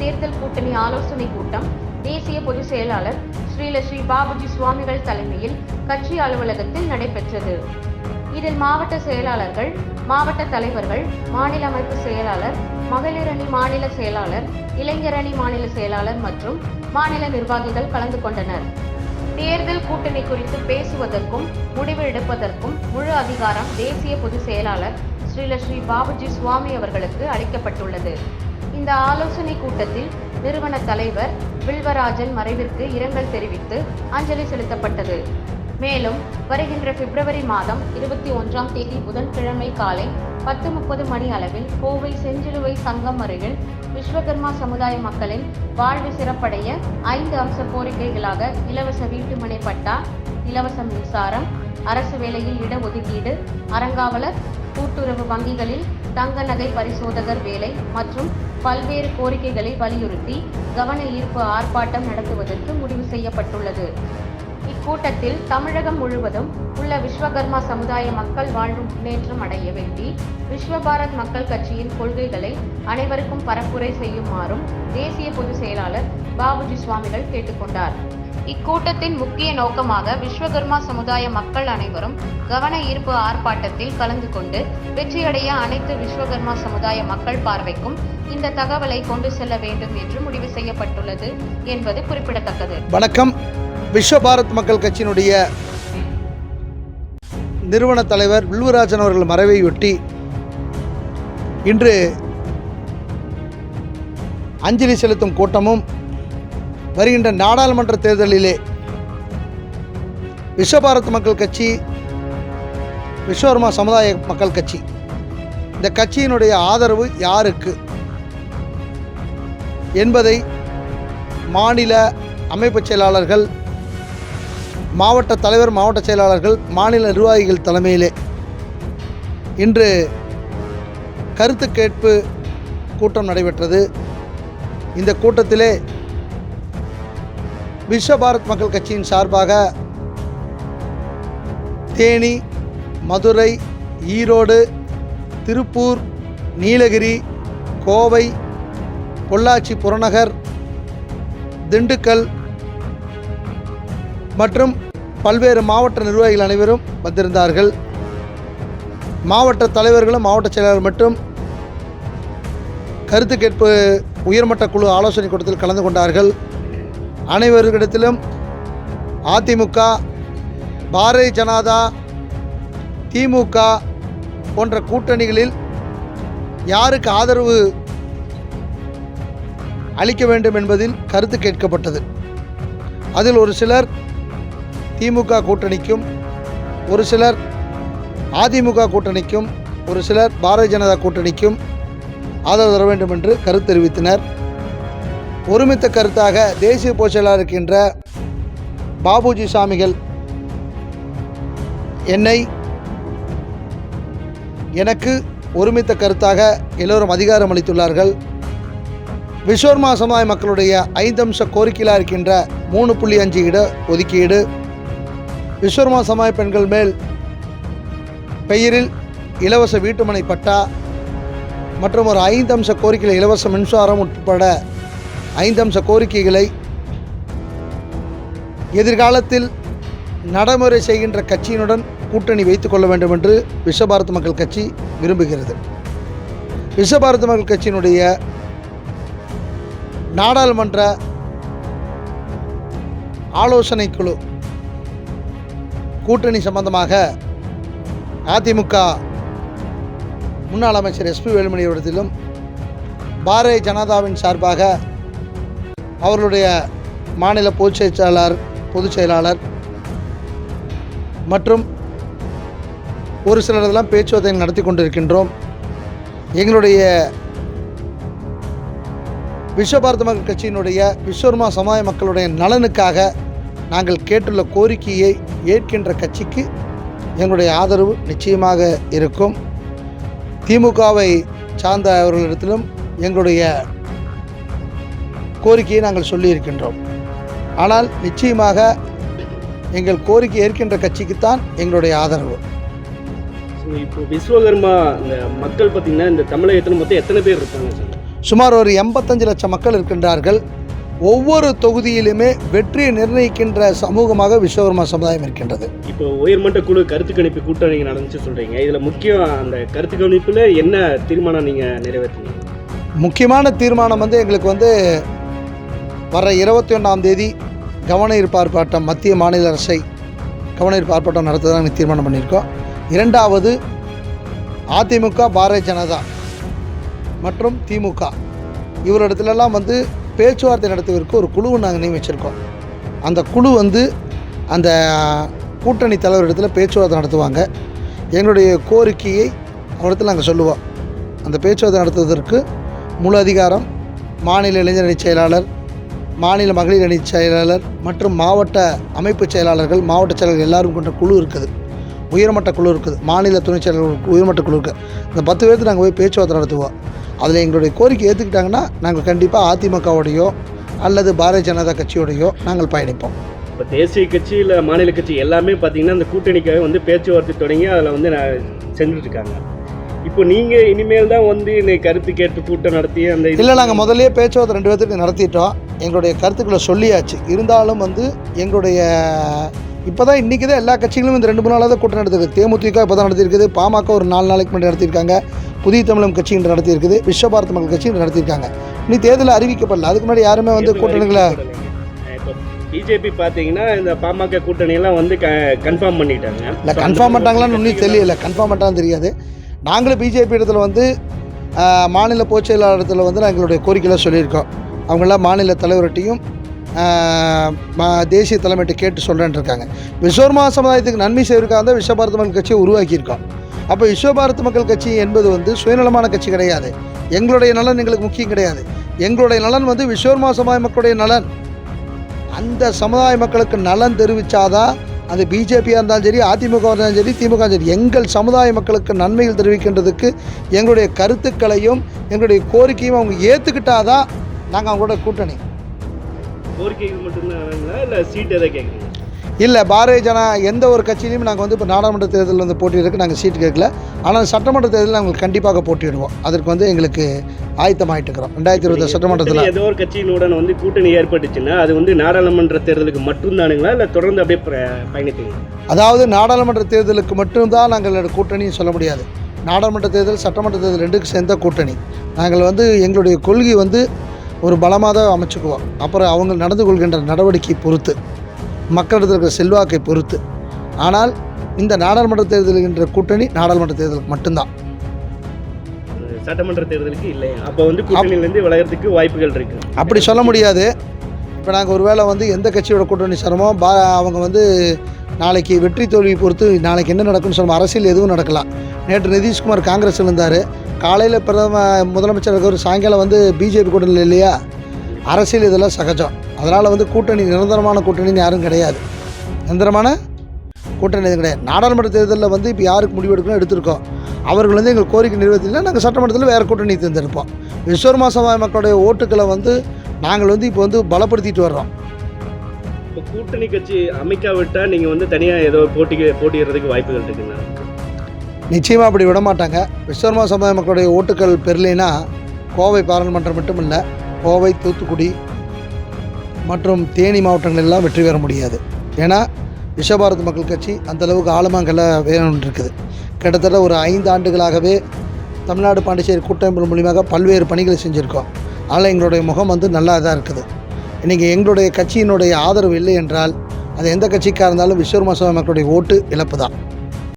தேர்தல் கூட்டணி ஆலோசனை கூட்டம் தேசிய பொதுச் செயலாளர் ஸ்ரீல ஸ்ரீ பாபுஜி சுவாமிகள் தலைமையில் கட்சி அலுவலகத்தில் நடைபெற்றது. இதில் மாவட்ட செயலாளர்கள் மாவட்ட தலைவர்கள் மாநில அமைப்பு செயலாளர் மகளிர் அணி மாநில செயலாளர் இளைஞர் அணி மாநில செயலாளர் மற்றும் மாநில நிர்வாகிகள் கலந்து கொண்டனர். தேர்தல் கூட்டணி குறித்து பேசுவதற்கும் முடிவு எடுப்பதற்கும் முழு அதிகாரம் தேசிய பொதுச் செயலாளர் ஸ்ரீல ஸ்ரீ பாபுஜி சுவாமி அவர்களுக்கு அளிக்கப்பட்டுள்ளது. இந்த ஆலோசனை கூட்டத்தில் நிறுவன தலைவர் வில்வராஜன் மறைவிற்கு இரங்கல் தெரிவித்து அஞ்சலி செலுத்தப்பட்டது. மேலும் வருகின்ற பிப்ரவரி மாதம் இருபத்தி ஒன்றாம் தேதி புதன்கிழமை காலை பத்து முப்பது மணி அளவில் கோவை செஞ்சிலுவை சங்கம் அருகில் விஸ்வகர்மா சமுதாய மக்களின் வாழ்வு சிறப்படைய ஐந்து அம்ச கோரிக்கைகளாக இலவச வீட்டுமனை பட்டா இலவச மின்சாரம் அரசு வேலையில் இடஒதுக்கீடு அறங்காவலர் கூட்டுறவு வங்கிகளில் தங்க நகை பரிசோதகர் வேலை மற்றும் பல்வேறு கோரிக்கைகளை வலியுறுத்தி கவன ஈர்ப்பு ஆர்ப்பாட்டம் நடத்துவதற்கு முடிவு செய்யப்பட்டுள்ளது. இக்கூட்டத்தில் தமிழகம் முழுவதும் உள்ள விஸ்வகர்மா சமுதாய மக்கள் வாழ்வு முன்னேற்றம் அடைய வேண்டி விஸ்வபாரத் மக்கள் கட்சியின் கொள்கைகளை அனைவருக்கும் பரப்புரை செய்யுமாறும் தேசிய பொதுச் செயலாளர் பாபுஜி சுவாமிகள் கேட்டுக்கொண்டார். இக்கூட்டத்தின் முக்கிய நோக்கமாக விஸ்வகர்மா சமுதாய மக்கள் அனைவரும் கவன ஈர்ப்பு ஆர்ப்பாட்டத்தில் கலந்து கொண்டு வெற்றியடைய அனைத்து விஸ்வகர்மா சமுதாய மக்கள் பார்வைக்கும் இந்த தகவலை கொண்டு செல்ல வேண்டும் என்று முடிவு செய்யப்பட்டுள்ளது என்பது குறிப்பிடத்தக்கது. வணக்கம். விஸ்வ பாரத் மக்கள் கட்சியினுடைய நிறுவன தலைவர் வில்வராஜன் அவர்கள் மறைவையொட்டி இன்று அஞ்சலி செலுத்தும் கூட்டமும் வருகின்ற நாடாளுமன்ற தேர்தலிலே விஸ்வபாரத் மக்கள் கட்சி விஸ்வகர்மா சமுதாய மக்கள் கட்சி. இந்த கட்சியினுடைய ஆதரவு யாருக்கு? என்பதை மாநில அமைப்புச் செயலாளர்கள் மாவட்ட தலைவர் மாவட்ட செயலாளர்கள் மாநில நிர்வாகிகள் தலைமையிலே இன்று கருத்து கேட்பு கூட்டம் நடைபெற்றது. இந்த கூட்டத்திலே விஸ்வ பாரத் மக்கள் கட்சியின் சார்பாக தேனி மதுரை ஈரோடு திருப்பூர் நீலகிரி கோவை பொள்ளாச்சி புறநகர் திண்டுக்கல் மற்றும் பல்வேறு மாவட்ட நிர்வாகிகள் அனைவரும் வந்திருந்தார்கள். மாவட்ட தலைவர்களும் மாவட்ட செயலாளர் மற்றும் கருத்து கேட்பு உயர்மட்ட குழு ஆலோசனை கூட்டத்தில் கலந்து கொண்டார்கள். அனைவர்களிடத்திலும் அதிமுக பாரதிய ஜனதா திமுக போன்ற கூட்டணிகளில் யாருக்கு ஆதரவு அளிக்க வேண்டும் என்பதில் கருத்து கேட்கப்பட்டது. அதில் ஒரு சிலர் திமுக கூட்டணிக்கும் ஒரு சிலர் அதிமுக கூட்டணிக்கும் ஒரு சிலர் பாரதிய ஜனதா கூட்டணிக்கும் ஆதரவு தர வேண்டும் என்று கருத்து தெரிவித்தனர். ஒருமித்த கருத்தாக தேசிய பொதுச்செயலாளர் இருக்கின்ற பாபுஜி சாமிகள் என்னை எனக்கு ஒருமித்த கருத்தாக எல்லோரும் அதிகாரம் அளித்துள்ளார்கள். விஸ்வர்மா சமுதாய மக்களுடைய ஐந்தம்ச கோரிக்கையிலாக இருக்கின்ற மூணு புள்ளி அஞ்சு இட ஒதுக்கீடு விஸ்வர்மா சமுதாய பெண்கள் மேல் பெயரில் இலவச வீட்டுமனை பட்டா மற்றும் ஒரு ஐந்தம்ச கோரிக்கையில் இலவச மின்சாரம் உட்பட ஐந்தம்ச கோரிக்கைகளை எதிர்காலத்தில் நடைமுறை செய்கின்ற கட்சியினுடன் கூட்டணி வைத்துக் கொள்ள வேண்டும் என்று விஸ்வபாரத் மக்கள் கட்சி விரும்புகிறது. விஸ்வபாரத் மக்கள் கட்சியினுடைய நாடாளுமன்ற ஆலோசனை குழு கூட்டணி சம்பந்தமாக அதிமுக முன்னாள் அமைச்சர் எஸ்பி வேலுமணி இடத்திலும் பாரதிய ஜனதாவின் சார்பாக அவர்களுடைய மாநில பொதுச் செயலாளர் பொதுச் செயலாளர் மற்றும் ஒரு சிலரெல்லாம் பேச்சுவார்த்தை நடத்தி கொண்டிருக்கின்றோம். எங்களுடைய விஸ்வபாரத மக்கள் கட்சியினுடைய விஸ்வர்மா சமுதாய மக்களுடைய நலனுக்காக நாங்கள் கேட்டுள்ள கோரிக்கையை ஏற்கின்ற கட்சிக்கு எங்களுடைய ஆதரவு நிச்சயமாக இருக்கும். திமுகவை சார்ந்த அவர்களிடத்திலும் எங்களுடைய கோரிக்கையை நாங்கள் சொல்லியிருக்கின்றோம். ஆனால் நிச்சயமாக எங்கள் கோரிக்கை ஏற்கின்ற கட்சிக்குத்தான் எங்களுடைய ஆதரவு. இப்போ விஸ்வகர்மா இந்த மக்கள் பார்த்தீங்கன்னா இந்த தமிழகத்தில் மொத்தம் எத்தனை பேர் இருப்பாங்க சார்? சுமார் ஒரு எண்பத்தஞ்சு லட்சம் மக்கள் இருக்கின்றார்கள். ஒவ்வொரு தொகுதியிலுமே வெற்றியை நிர்ணயிக்கின்ற சமூகமாக விஸ்வகர்மா சமுதாயம் இருக்கின்றது. இப்போ உயர்மட்ட குழு கருத்து கணிப்பு கூட்டம் நீங்கள் நடந்துச்சு சொல்கிறீங்க இதில் முக்கியம் அந்த கருத்து கணிப்பில் என்ன தீர்மானம் நீங்கள் நிறைவேற்றினீங்க? முக்கியமான தீர்மானம் வந்து எங்களுக்கு வந்து வர இருபத்தி ஒன்றாம் தேதி கவன ஈர்ப்பு ஆர்ப்பாட்டம் மத்திய மாநில அரசை கவன ஈர்ப்பு ஆர்ப்பாட்டம் நடத்த தான் நாங்கள் தீர்மானம் பண்ணியிருக்கோம். இரண்டாவது அதிமுக பாரதிய ஜனதா மற்றும் திமுக. இவரிடத்துலலாம் வந்து பேச்சுவார்த்தை நடத்துவதற்கு ஒரு குழுவை நாங்கள் நியமிச்சிருக்கோம். அந்த குழு வந்து அந்த கூட்டணி தலைவரிடத்துல பேச்சுவார்த்தை நடத்துவாங்க. எங்களுடைய கோரிக்கையை அவரிடத்தில் நாங்கள் சொல்லுவோம். அந்த பேச்சுவார்த்தை நடத்துவதற்கு முழு அதிகாரம் மாநில இளைஞரணி செயலாளர் மாநில மகளிர் அணி செயலாளர் மற்றும் மாவட்ட அமைப்பு செயலாளர்கள் மாவட்ட செயலாளர்கள் எல்லாரும் கொண்ட குழு இருக்குது. உயர்மட்ட குழு இருக்குது. மாநில துணை செயலாளர் உயர்மட்ட குழு இருக்குது இந்த பத்து பேர்த்து நாங்கள் போய் பேச்சுவார்த்தை நடத்துவோம். அதில் எங்களுடைய கோரிக்கை ஏற்றுக்கிட்டாங்கன்னா நாங்கள் கண்டிப்பாக அதிமுகவோடையோ அல்லது பாரதிய ஜனதா கட்சியோடையோ நாங்கள் பயணிப்போம். இப்போ தேசிய கட்சி இல்லை மாநில கட்சி எல்லாமே பார்த்தீங்கன்னா அந்த கூட்டணிக்காக வந்து பேச்சுவார்த்தை தொடங்கி அதில் வந்து நான் செஞ்சுட்டு இருக்காங்க. இப்போ நீங்கள் இனிமேல் தான் வந்து இன்னைக்கு கருத்து கேட்பு கூட்டம் நடத்தி அந்த இல்லை நாங்கள் முதல்லயே பேச்சுவார்த்தை ரெண்டு பேர்த்துக்கு நடத்திட்டோம். எங்களுடைய கருத்துக்களை சொல்லியாச்சு. இருந்தாலும் வந்து எங்களுடைய இப்போ தான் இன்றைக்கி தான் எல்லா கட்சிகளும் இந்த ரெண்டு மூணு நாளாக தான் கூட்டம் நடத்திருக்கு தேமுதிக இப்போ தான் நடத்தியிருக்குது. பாமக ஒரு நாலு நாளைக்கு முன்னாடி நடத்தியிருக்காங்க. புதிய தமிழகம் கட்சி இன்று நடத்தியிருக்குது. விஸ்வபாரத் மக்கள் கட்சி இன்று நடத்தியிருக்காங்க. இனி தேர்தல் அறிவிக்கப்படல. அதுக்கு முன்னாடி யாருமே வந்து கூட்டணிகளை இப்போ பிஜேபி பார்த்தீங்கன்னா இந்த பாமக கூட்டணியெல்லாம் வந்து கன்ஃபார்ம் பண்ணிட்டாங்க. இல்லை கன்ஃபார்ம் பண்ணிட்டாங்களான்னு இன்னும் தெரியல. கன்ஃபார்ம் பண்ணிட்டான்னு தெரியாது. நாங்களும் பிஜேபி இடத்துல வந்து மாநில பொதுச் செயலாளர் வந்து நான் எங்களுடைய கோரிக்கையெல்லாம் சொல்லியிருக்கோம். அவங்களாம் மாநில தலைவர்கிட்டையும் தேசிய தலைமையிட்ட கேட்டு சொல்கிறேன்னு இருக்காங்க விஸ்வர்மா சமுதாயத்துக்கு நன்மை செய்வதற்காக தான் விஸ்வபாரத மக்கள் கட்சியை உருவாக்கியிருக்கோம். அப்போ விஸ்வபாரத மக்கள் கட்சி என்பது வந்து சுயநலமான கட்சி கிடையாது. எங்களுடைய நலன் எங்களுக்கு முக்கியம் கிடையாது. எங்களுடைய நலன் வந்து விஸ்வர்மா சமுதாய மக்களுடைய நலன். அந்த சமுதாய மக்களுக்கு நலன் தெரிவித்தாதான் அது பிஜேபியாக இருந்தாலும் சரி அதிமுக இருந்தாலும் சரி திமுக சரி எங்கள் சமுதாய மக்களுக்கு நன்மைகள் தெரிவிக்கின்றதுக்கு எங்களுடைய கருத்துக்களையும் எங்களுடைய கோரிக்கையும் அவங்க ஏற்றுக்கிட்டாதான் நாங்கள் அவங்களோட கூட்டணி. கோரிக்கைகள் மட்டும்தான் இல்லை சீட் எதை கேட்குறீங்க இல்லை பாரதிய ஜனா எந்த ஒரு கட்சியிலையும் நாங்கள் வந்து இப்போ நாடாளுமன்ற தேர்தலில் வந்து போட்டியிருக்கு நாங்கள் சீட்டு கேட்கல. ஆனால் சட்டமன்ற தேர்தலில் நாங்கள் கண்டிப்பாக போட்டியிடுவோம். அதற்கு வந்து எங்களுக்கு ஆயத்தமாயிட்டு இருக்கிறோம் ரெண்டாயிரத்தி இருபது சட்டமன்றத்தில். ஏதோ ஒரு கட்சியினுடன் வந்து கூட்டணி ஏற்பட்டுச்சுன்னா அது வந்து நாடாளுமன்ற தேர்தலுக்கு மட்டும்தானுங்களா? இல்லை தொடர்ந்து அப்படியே ப- பயணித்தீங்க அதாவது நாடாளுமன்ற தேர்தலுக்கு மட்டும்தான் நாங்கள் கூட்டணின்னு சொல்ல முடியாது. நாடாளுமன்ற தேர்தல் சட்டமன்ற தேர்தல் ரெண்டுக்கு சேர்ந்த கூட்டணி. நாங்கள் வந்து எங்களுடைய கொள்கை வந்து ஒரு பலமாக தான் அமைச்சுக்குவோம். அப்புறம் அவங்க நடந்து கொள்கின்ற நடவடிக்கை பொறுத்து. மக்களிடத்தில் இருக்கிற செல்வாக்கை பொறுத்து. ஆனால் இந்த நாடாளுமன்ற தேர்தல் என்ற கூட்டணி நாடாளுமன்ற தேர்தலுக்கு மட்டும்தான். சட்டமன்ற தேர்தலுக்கு இல்லை. அப்போ வந்து கூட்டணியிலேருந்து விளையாடுறதுக்கு வாய்ப்புகள் இருக்கு. அப்படி சொல்ல முடியாது. இப்போ நாங்கள் ஒருவேளை வந்து எந்த கட்சியோட கூட்டணி சேரமோ பா அவங்க வந்து நாளைக்கு வெற்றி தோல்வி பொறுத்து நாளைக்கு என்ன நடக்கும்னு சொல்லுவோம் அரசியல் எதுவும் நடக்கலாம். நேற்று நிதிஷ்குமார் காங்கிரஸில் இருந்தார். காலையில் பிரதம முதலமைச்சர் இருக்கவர் சாயங்காலம் வந்து பிஜேபி கூட்டணியில் இல்லையா? அரசியல் இதெல்லாம் சகஜம். அதனால் வந்து கூட்டணி நிரந்தரமான கூட்டணின்னு யாரும் கிடையாது. நிரந்தரமான கூட்டணி எதுவும் கிடையாது. நாடாளுமன்ற தேர்தலில் வந்து இப்போ யாருக்கு முடிவெடுக்கணும் எடுத்திருக்கோம்? அவர்கள் வந்து எங்கள் கோரிக்கை நிறைவேற்றலாம் நாங்கள் சட்டமன்றத்தில் வேறு கூட்டணி தேர்ந்தெடுப்போம். விஸ்வர்மா சமுதாய மக்களுடைய ஓட்டுக்களை வந்து நாங்கள் வந்து இப்போ வந்து பலப்படுத்திட்டு வர்றோம். இப்போ கூட்டணி கட்சி அமைக்காவிட்டா நீங்கள் வந்து தனியாக ஏதோ போட்டிக்கு போட்டியிடுறதுக்கு வாய்ப்புகள் இருக்குங்களா? நிச்சயமாக அப்படி விட மாட்டாங்க. விஸ்வர்மா சமுதாய மக்களுடைய ஓட்டுக்கள் பெறலைன்னா கோவை பாராளுமன்றம் மட்டும் இல்லை கோவை தூத்துக்குடி மற்றும் தேனி மாவட்டங்கள் எல்லாம் வெற்றி பெற முடியாது. ஏன்னா விஸ்வபாரத மக்கள் கட்சி அந்தளவுக்கு அளவுக்கு வேணும்னு இருக்குது கிட்டத்தட்ட ஒரு ஐந்து ஆண்டுகளாகவே தமிழ்நாடு பாண்டிச்சேரி கூட்டமைப்பு மூலியமாக பல்வேறு பணிகளை செஞ்சுருக்கோம். அதனால் எங்களுடைய முகம் வந்து நல்லா தான் இருக்குது. இன்றைக்கி எங்களுடைய கட்சியினுடைய ஆதரவு இல்லை என்றால் அது எந்த கட்சிக்காக இருந்தாலும் விஸ்வர்மா சமுதாய மக்களுடைய ஓட்டு இழப்பு தான்